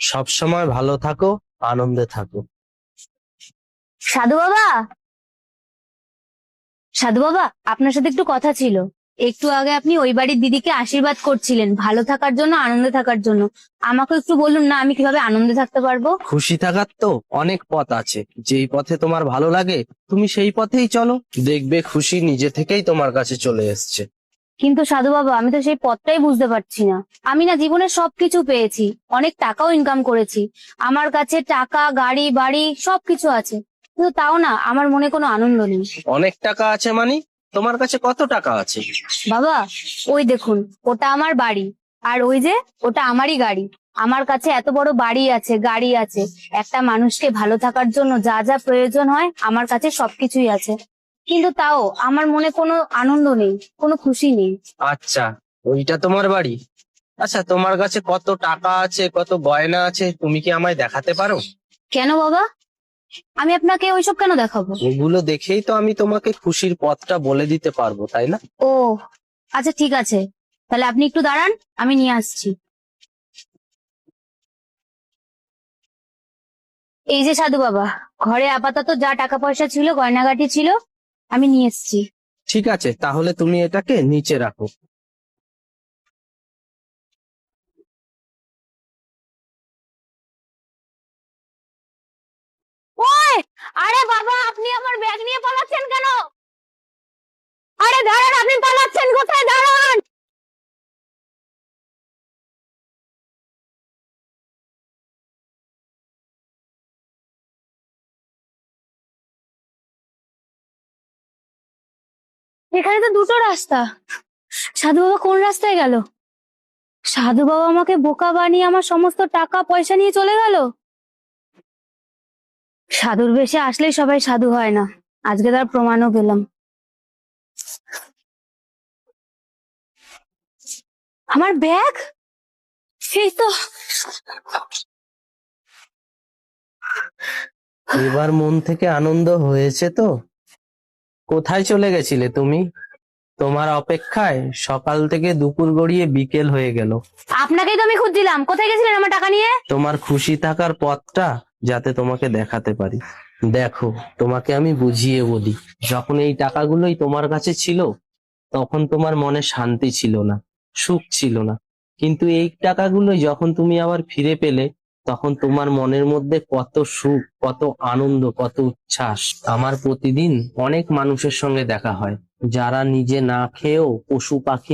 সবসময় ভালো থাকো আনন্দে থাকো। সাধু বাবা? সাধু বাবা আপনার সাথে একটু কথা ছিল। একটু আগে আপনি ওই বাড়ির দিদিকে আশীর্বাদ করছিলেন ভালো থাকার জন্য আনন্দে থাকার জন্য। আমাকে একটু বলুন না আমি কীভাবে আনন্দে থাকতে পারব? খুশি থাকার তো অনেক পথ আছে। যেই পথে তোমার ভালো লাগে তুমি সেই পথেই চলো। দেখবে খুশি নিজে থেকেই তোমার কাছে চলে এসছে। কিন্তু সাধু বাবা আমি তো সেই পথটাই বুঝতে পারছি না। আমি না জীবনে সবকিছু পেয়েছি অনেক টাকাও ইনকাম করেছি। আমার কাছে টাকা গাড়ি বাড়ি সবকিছু আছে। কিন্তু তাও না আমার মনে কোনো আনন্দ নেই। অনেক টাকা আছে মানে? তোমার কাছে কত টাকা আছে? বাবা ওই দেখুন ওটা আমার বাড়ি। আর ওই যে ওটা আমারই গাড়ি। আমার কাছে এত বড় বাড়ি আছে গাড়ি আছে। একটা মানুষকে ভালো থাকার জন্য যা যা প্রয়োজন হয় আমার কাছে সবকিছুই আছে। কিন্তু তাও আমার মনে কোনো আনন্দ নেই কোনো খুশি নেই। আচ্ছা ওইটা তোমার বাড়ি? আচ্ছা তোমার কাছে কত টাকা আছে কত গয়না আছে তুমি কি আমায় দেখাতে পারো? কেন বাবা? আমি আপনাকে ওইসব কেন দেখাবো? ওগুলো দেখেই তো আমি তোমাকে খুশির পথটা বলে দিতে পারব তাই না? ও আচ্ছা ঠিক আছে। তাহলে আপনি একটু দাঁড়ান আমি নিয়ে আসছি। এই যে সাধু বাবা ঘরে আপাতত যা টাকা পয়সা ছিল গয়নাগাটি ছিল আমি নিয়ে এসেছি। ঠিক আছে তাহলে তুমি এটাকে নিচে রাখো। ওই আরে বাবা আপনি আমার ব্যাগ নিয়ে পালাচ্ছেন কেন? আরে দাঁড়ান আপনি পালাচ্ছেন কোথায়? এখানে তো দুটো রাস্তা। সাধু বাবা কোন রাস্তায় গেল? সাধু বাবা আমাকে বোকা বানিয়ে আমার সমস্ত টাকা, পয়সা নিয়ে চলে গেল? সাধুর বেশে আসলেই সবাই সাধু হয় না। আজকে তার প্রমাণও পেলাম। আমার ব্যাগ? সেই তো। এবার মন থেকে আনন্দ হয়েছে তো? কোথায় চলে গেছিলে তুমি? তোমার অপেক্ষায় সকাল থেকে দুপুর গড়িয়ে বিকেল হয়ে গেল। আপনাকেই তো আমি খুঁজছিলাম। কোথায় গেছিলেন আমার টাকা নিয়ে? তোমার খুশি থাকার পথটা যাতে তোমাকে দেখাতে পারি। দেখো তোমাকে আমি বুঝিয়ে বলি যখন এই টাকাগুলোই তোমার কাছে ছিল তখন তোমার মনে শান্তি ছিল না সুখ ছিল না। কিন্তু এই টাকাগুলো যখন তুমি আবার ফিরে পেলে তখন তোমার মনের মধ্যে কত সুখ, কত আনন্দ, কত উচ্ছ্বাস। আমার প্রতিদিন অনেক মানুষের সঙ্গে দেখা হয়, যারা নিজে না খেয়েও পশু পাখি